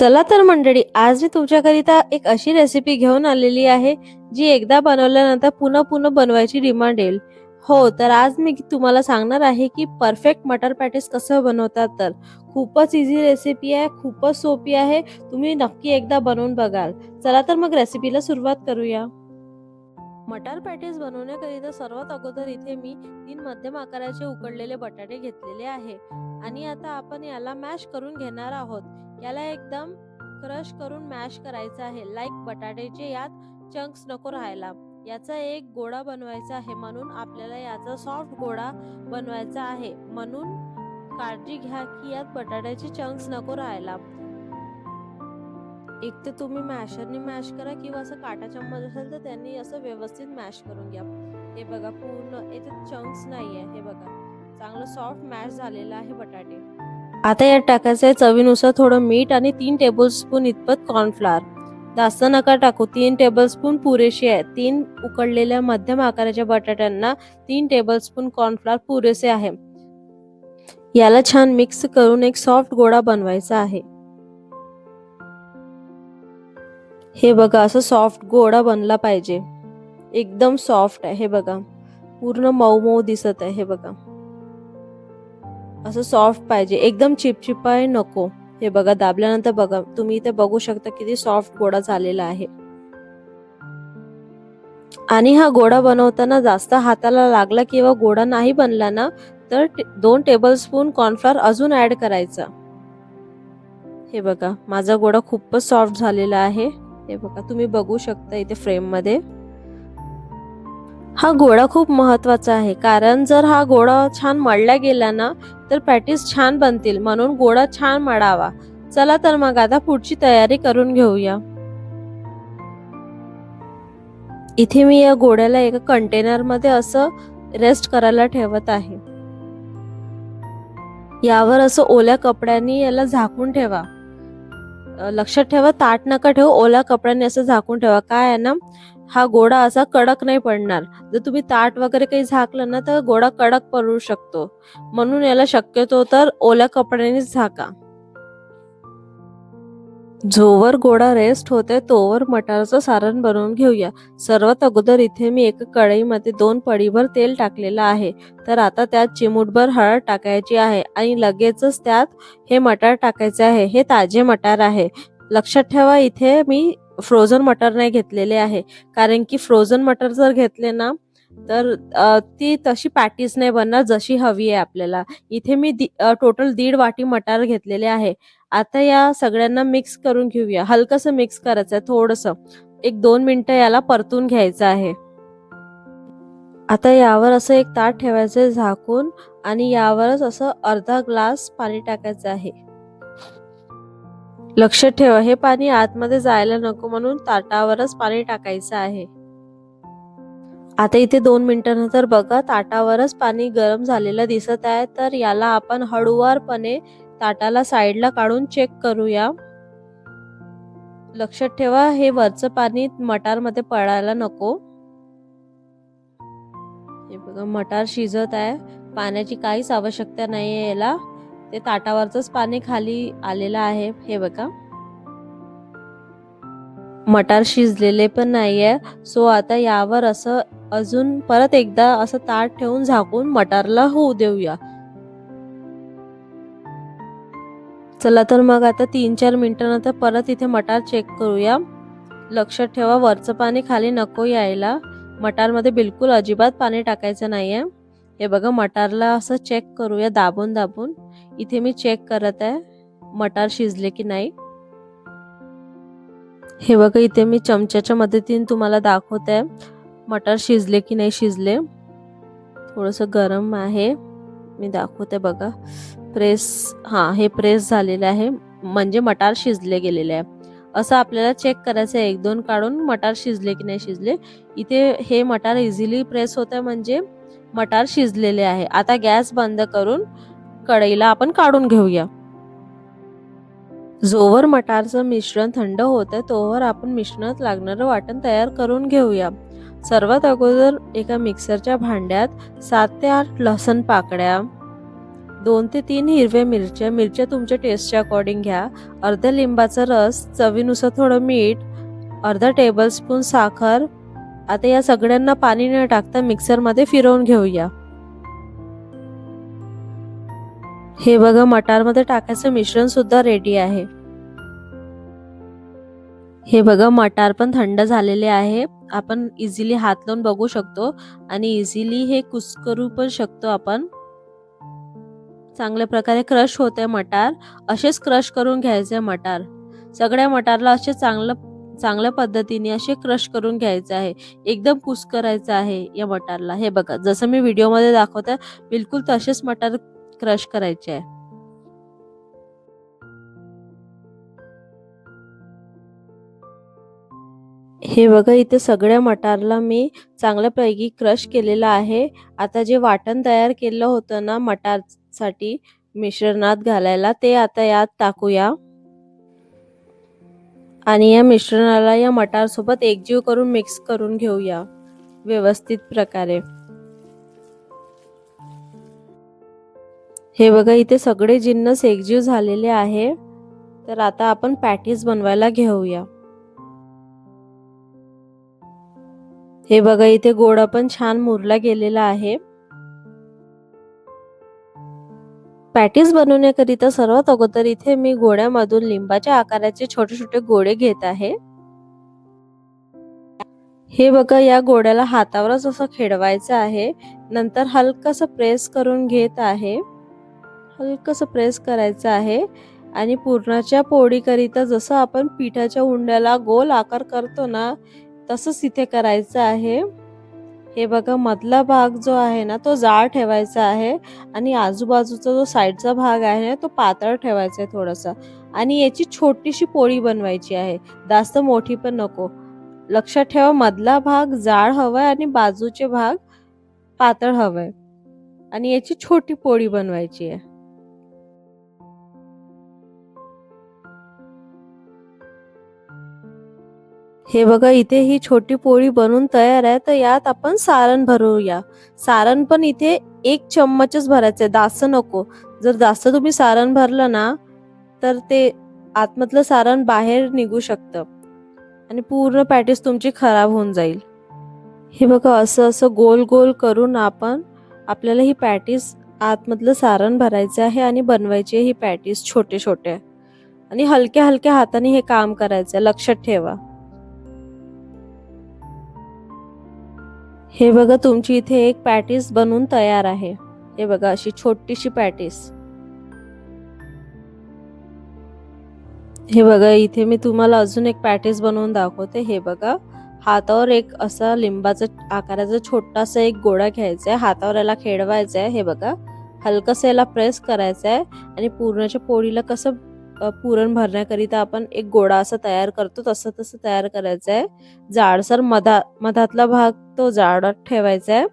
चला तर मंडळी आज मी तुमच्याकरिता एक अशी रेसिपी घेऊन आलेली आहे जी एकदा बनवल्यानंतर पुन्हा पुन्हा बनवायची डिमांड येईल. हो तर आज मी तुम्हाला सांगणार आहे की परफेक्ट मटर पॅटीस कसं बनवतात तर. खूपच इझी रेसिपी आहे खूपच सोपी आहे तुम्ही नक्की एकदा बनवून बघाल. चला तर मग रेसिपीला सुरुवात करूया. मटार पॅटीस बनवण्याकरिता सर्वात अगोदर इथे मी तीन मध्यम आकाराचे उकडलेले बटाटे घेतलेले आहे. आणि आता आपण याला मॅश करून घेणार आहोत. याला एकदम क्रश करून मॅश करायचं आहे. लाईक बटाट्याचे यात चंक्स नको राहायला. याचा एक गोळा बनवायचा आहे म्हणून आपल्याला याचा सॉफ्ट गोळा बनवायचा आहे. म्हणून काळजी घ्या की यात बटाट्याचे चंक्स नको राहायला. एक तर तुम्ही मॅशरने मॅश करा किंवा असं काटा चम्मच असेल तर त्यांनी असं व्यवस्थित मॅश करून घ्या. हे बघा पूर्ण याच्यात चंक्स नाही आहे हे बघा. चांगलं सॉफ्ट मॅश झालेलं आहे बटाटे. आता यात टाकायचं आहे चवीनुसार थोडं मीठ आणि तीन टेबलस्पून इतपत कॉर्नफ्लावर जास्त नका टाकू तीन टेबलस्पून पुरेशी आहे. तीन उकडलेल्या मध्यम आकाराच्या बटाट्यांना तीन टेबलस्पून कॉर्नफ्लावर पुरेसे आहे. याला छान मिक्स करून एक सॉफ्ट गोळा बनवायचा आहे. हे बघा असं सॉफ्ट गोळा बनला पाहिजे. एकदम सॉफ्ट आहे हे बघा. पूर्ण मऊ मऊ दिसत आहे हे बघा. असं सॉफ्ट पाहिजे. एकदम चिपचिपाय नको. हे बघा दाबल्यानंतर बघा तुम्ही इथे बघू शकता किती सॉफ्ट गोळा झालेला आहे. आणि हा गोडा बनवताना जास्त हाताला लागला किंवा गोडा नाही बनला ना तर दोन टेबल स्पून कॉर्नफ्लॉर अजून ऍड करायचा. हे बघा माझा गोळा खूपच सॉफ्ट झालेला आहे. हे बघा तुम्ही बघू शकता इथे फ्रेममध्ये. हा गोळा खूप महत्त्वाचा आहे. कारण जर हा गोळा छान मळला गेला ना तर पॅटीस छान बनतील म्हणून गोळा छान मळावा. चला तर मग आता पुढची तयारी करून घेऊया. इथे मी या गोळ्याला एका कंटेनरमध्ये असं रेस्ट करायला ठेवत आहे. यावर असं ओल्या कपड्यांनी याला झाकून ठेवा. लक्षात ठेवा ताट नका ठेवू ओल्या कपड्यांनी असं झाकून ठेवा. काय आहे ना? हा गोळा असा कडक नाही पडणार. जर तुम्ही ताट वगैरे काही झाकलं ना तर गोळा कडक पडू शकतो. म्हणून याला शक्यतो तर ओल्या कपड्यानेच झाका. जोवर गोडा रेस्ट होते तोवर मटारचं सारण बनवून घेऊया. सर्वात अगोदर इथे मी एका कढईमध्ये दोन पडीभर तेल टाकलेलं आहे. तर आता त्यात चिमूटभर हळद टाकायची आहे आणि लगेचच त्यात हे मटार टाकायचे आहे. हे ताजे मटार आहे. लक्षात ठेवा इथे मी फ्रोझन मटर नाही घेतलेले आहे. कारण की फ्रोझन मटर जर घेतले ना तर ती तशी पॅटीस नाही बनणार जशी हवी आहे आपल्याला. इथे मी टोटल दीड वाटी मटार घेतलेले आहे. आता या सगळ्यांना मिक्स करून घेऊया. हलकस मिक्स करायचं आहे थोडस. एक दोन मिनिटं याला परतून घ्यायचं आहे. आता यावर असं एक ताट ठेवायचं झाकून आणि यावरच असं अर्धा ग्लास पाणी टाकायचं आहे. लक्षात ठेवा हे पाणी आतमध्ये जायला नको म्हणून ताटावरच पाणी टाकायचं आहे. आता इथे दोन मिनिटानंतर बघा ताटावरच पाणी गरम झालेलं दिसत आहे तर याला आपण हळूवारपणे ताटाला साईडला काढून चेक करूया. लक्षात ठेवा हे वरचं पाणी मटारमध्ये पडायला नको. हे बघा मटार शिजत आहे. पाण्याची काहीच आवश्यकता नाही आहे याला. ते ताटावरच पाणी खाली आलेलं आहे. हे बघा. मटार शिजलेले पण नाहीये. सो आता यावर असं अजून परत एकदा असं ताट ठेवून झाकून मटारला होऊ देऊया. चला तर मग आता तीन चार मिनिटानंतर परत इथे मटार चेक करूया. लक्षात ठेवा वरचं पाणी खाली नको यायला. मटारमध्ये बिलकुल अजिबात पाणी टाकायचं नाहीये. हे बघा मटारला असं चेक करूया दाबून दाबून. इथे मी चेक करत आहे मटार शिजले की नाही. हे बघा इथे मी चमच्याच्या मदतीने तुम्हाला दाखवत आहे मटार शिजले की नाही शिजले. थोडंसं गरम आहे मी दाखवते बघा. प्रेस हा हे प्रेस झालेले आहे म्हणजे मटार शिजले गेलेले आहे. असं आपल्याला चेक करायचं आहे एक दोन काढून मटार शिजले की नाही शिजले. इथे हे मटार इझिली प्रेस होत आहे म्हणजे मटार शिजलेले आहे. आता गॅस बंद करून कढईला आपण काढून घेऊया. जोवर मटारचं मिश्रण थंड होत आहे तोवर आपण मिश्रणात लागणारं वाटण तयार करून घेऊया. सर्वात अगोदर एका मिक्सरच्या भांड्यात सात ते आठ लसण पाकड्या दोन ते तीन हिरव्या मिरच्या मिरच्या तुमच्या टेस्टच्या अकॉर्डिंग घ्या. अर्ध्या लिंबाचा रस चवीनुसार थोडं मीठ अर्धा टेबलस्पून साखर आता या सगळ्यांना पाणी न टाकता मिक्सरमध्ये फिरवून घेऊया. हे बघा मटारमध्ये टाकायचं मिश्रण सुद्धा रेडी आहे. हे बघा मटार पण थंड झालेले आहे. आपण इझिली हात लावून बघू शकतो आणि इझिली हे कुस्करू पण शकतो आपण. चांगल्या प्रकारे क्रश होते मटार. असेच क्रश करून घ्यायचे मटार. सगळ्या मटारला असे चांगलं चांगल्या पद्धतीने असे क्रश करून घ्यायचे आहे. एकदम कुस करायचं आहे या मटारला. हे बघा जसं मी व्हिडिओमध्ये दाखवते बिलकुल तसेच मटार क्रश करायचे आहे. हे बघा इथे सगळ्या मटारला मी चांगल्यापैकी क्रश केलेलं आहे. आता जे वाटण तयार केलं होतं ना मटारसाठी मिश्रणात घालायला ते आता यात टाकूया. आणि या मिश्रणाला या मटार सोबत एकजीव करून मिक्स करून घेऊया व्यवस्थित प्रकारे. हे बघा इथे सगळे जिन्नस एकजीव झालेले आहे. तर आता आपण पॅटीज बनवायला घेऊया. हे बघा इथे गोडा पण छान मुरला गेलेला आहे. पॅटीज बनवण्याकरिता सर्वात अगोदर इथे मी गोड्यामधून लिंबाच्या आकाराचे छोटे छोटे गोळे घेत आहे. हे बघा या गोड्याला हातावरच असं खेळवायचं आहे. नंतर हलकस प्रेस करून घेत आहे. कसं प्रेस करायचं आहे? आणि पुरणाच्या पोळीकरिता जसं आपण पिठाच्या उंड्याला गोल आकार करतो ना तसंच इथे करायचं आहे. हे बघा मधला भाग जो आहे ना तो जाड ठेवायचा आहे. आणि आजूबाजूचा जो साईडचा भाग आहे ना तो पातळ ठेवायचा आहे थोडासा. आणि याची छोटीशी पोळी बनवायची आहे. जास्त मोठी पण नको. लक्षात ठेवा मधला भाग जाड हवाय आणि बाजूचे भाग पातळ हवाय. आणि याची छोटी पोळी बनवायची आहे. हे बघा इथे ही छोटी पोळी बनून तयार आहे. तर यात आपण सारण भरूया. सारण पण इथे एक चम्मचच भरायचं आहे जास्त नको. जर जास्त तुम्ही सारण भरलं ना तर ते आतमधलं सारण बाहेर निघू शकतं. आणि पूर्ण पॅटीस तुमची खराब होऊन जाईल. हे बघा असं असं गोल गोल करून आपण आपल्याला ही पॅटीस आतमधलं सारण भरायचं आहे आणि बनवायची आहे ही पॅटीस छोटे छोटे. आणि हलक्या हलक्या हाताने हे काम करायचं लक्षात ठेवा. हे बघा तुमची इथे एक पॅटीस बनवून तयार आहे. हे बघा अशी छोटीशी पॅटीस. हे बघा इथे मी तुम्हाला अजून एक पॅटीस बनवून दाखवते. हे बघा हातावर एक असा लिंबाचा आकाराचा छोटासा एक गोळा घ्यायचा आहे हातावर याला खेळवायचा आहे हे बघा हलकस याला प्रेस करायचं आहे आणि पूर्णाच्या पोळीला कसं पुरण भरण्याकरिता आपण एक गोळा असा तयार करतो. तसं तसं तयार करायचं आहे. जाडसर मधा मधातला भाग तो जाड ठेवायचा आहे.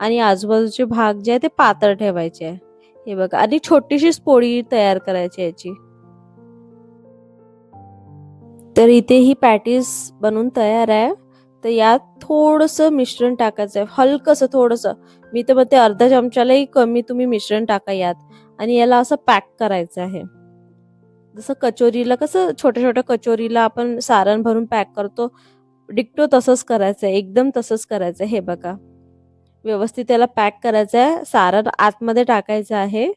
आणि आजूबाजूचे भाग जे आहे ते पातळ ठेवायचे आहे. हे बघा. आणि छोटीशीच पोळी तयार करायची याची. तर इथे ही पॅटीस बनवून तयार आहे. तर यात थोडस मिश्रण टाकायचं आहे. हलकस थोडस. मी तर म्हणते अर्धा चमच्यालाही कमी तुम्ही मिश्रण टाका यात. आणि याला असं पॅक करायचं आहे. जसं कचोरीला कसं छोट्या छोट्या कचोरीला आपण सारण भरून पॅक करतो डिक्टो तसंच करायचं आहे एकदम तसंच करायचं आहे. हे बघा. व्यवस्थित त्याला पॅक करायचं आहे. सारण आतमध्ये टाकायचं आहे.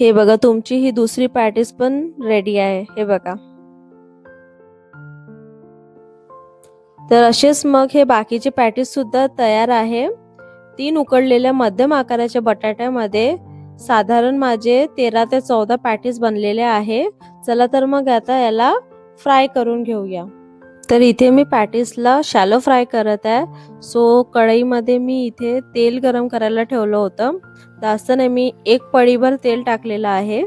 हे बघा तुमची ही दुसरी पॅटीस पण रेडी आहे. हे बघा. तर असेच मग हे बाकीचे पॅटीस सुद्धा तयार आहे. तीन उकडलेल्या मध्यम आकाराच्या बटाट्यामध्ये साधारण माझे तेरा ते चौदा पॅटीस बनलेले आहे. चला तर मग आता याला फ्राय करून घेऊया. तर इथे मी पॅटीसला शॅलो फ्राय करत आहे. सो कढईमध्ये मी इथे तेल गरम करायला ठेवलं होतं. जास्त नाही मी एक पळीभर तेल टाकलेलं आहे.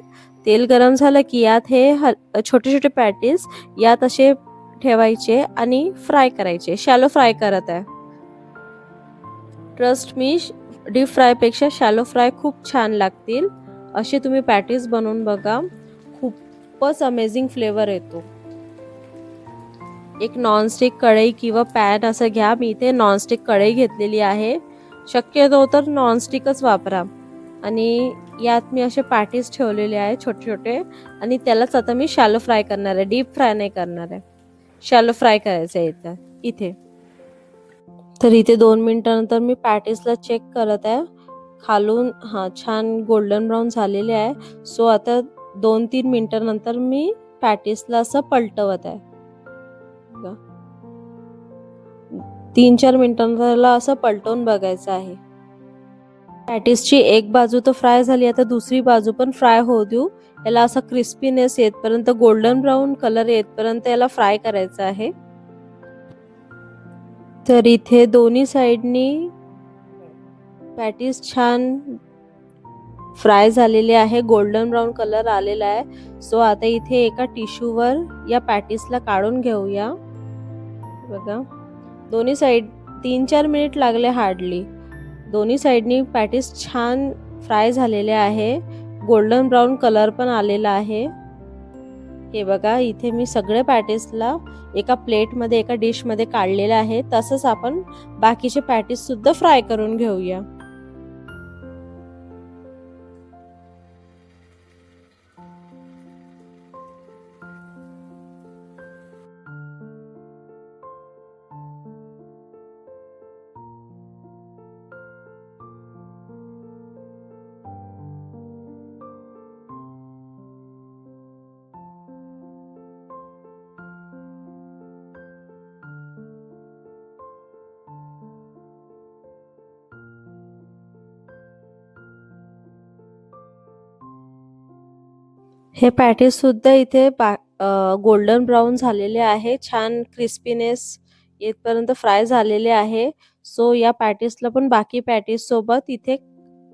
तेल गरम झालं की यात हे छोटे छोटे पॅटीस यात असे ठेवायचे आणि फ्राय करायचे. शॅलो फ्राय करत आहे. ट्रस्ट मी डीप फ्रायपेक्षा शॅलो फ्राय खूप छान लागतील. असे तुम्ही पॅटीज बनवून बघा. खूपच अमेझिंग फ्लेवर येतो. एक नॉनस्टिक कढई किंवा पॅन असं घ्या. मी इथे नॉनस्टिक कढई घेतलेली आहे. शक्यतो तर नॉनस्टिकच वापरा. आणि यात मी असे पॅटीज ठेवलेले आहे छोटे छोटे आणि त्यालाच आता मी शॅलो फ्राय करणार आहे. डीप फ्राय नाही करणार आहे. शॅलो फ्राय करायचं आहे इथं. इथे. तर इथे दोन मिनिटानंतर मी पॅटीसला चेक करत आहे. खालून हां छान गोल्डन ब्राऊन झालेले आहे. सो आता दोन तीन मिनिटानंतर मी पॅटीसला असं पलटवत आहे. तीन चार मिनिटांनंतर असं पलटवून बघायचं आहे. पॅटीसची एक बाजू तर फ्राय झाली आता दुसरी बाजू पण फ्राय होऊ देऊ. याला असा क्रिस्पीनेस येतपर्यंत गोल्डन ब्राऊन कलर येतपर्यंत याला फ्राय करायचं आहे. तर इथे दोन्ही साईडनी पॅटीस छान फ्राय झालेले आहे. गोल्डन ब्राऊन कलर आलेला आहे. सो आता इथे एका टिश्यूवर या पॅटीसला काढून घेऊया. बघा. दोन्ही साईड तीन चार मिनिट लागले हार्डली. दोन्ही साईडनी पॅटीस छान फ्राय झालेले आहे. गोल्डन ब्राऊन कलर पण आलेला आहे. हे बघा इथे मी सगळे पॅटीसला एका प्लेटमध्ये एका डिशमध्ये काढलेलं आहे. तसंच आपण बाकीचे पॅटीस सुद्धा फ्राय करून घेऊया. हे पॅटीस सुद्धा इथे गोल्डन ब्राऊन झालेले आहे. छान क्रिस्पीनेस येतपर्यंत फ्राय झालेले आहे. सो या पॅटीसला पण बाकी पॅटीस सोबत इथे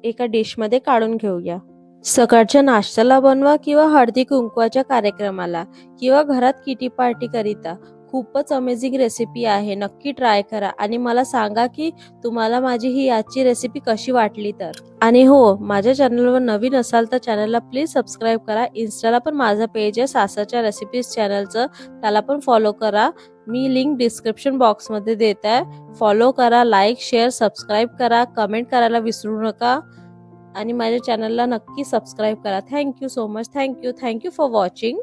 एका डिशमध्ये काढून घेऊया. सकाळच्या नाश्त्याला बनवा किंवा हळदी कुंकवाच्या कार्यक्रमाला किंवा घरात किटी पार्टी करिता. खूपच अमेझिंग रेसिपी आहे. नक्की ट्राय करा. आणि मला सांगा की तुम्हाला माझी ही आजची रेसिपी कशी वाटली तर? आणि हो माझ्या चॅनलवर नवीन असाल तर चॅनलला प्लीज सबस्क्राईब करा. इन्स्टाला पण माझं पेज आहे सासाच्या रेसिपीज चॅनलचं त्याला पण फॉलो करा. मी लिंक डिस्क्रिप्शन बॉक्समध्ये देत आहे. फॉलो करा लाईक शेअर सबस्क्राईब करा. कमेंट करायला विसरू नका. आणि माझ्या चॅनलला नक्की सबस्क्राईब करा. Thank you so much thank you thank you for watching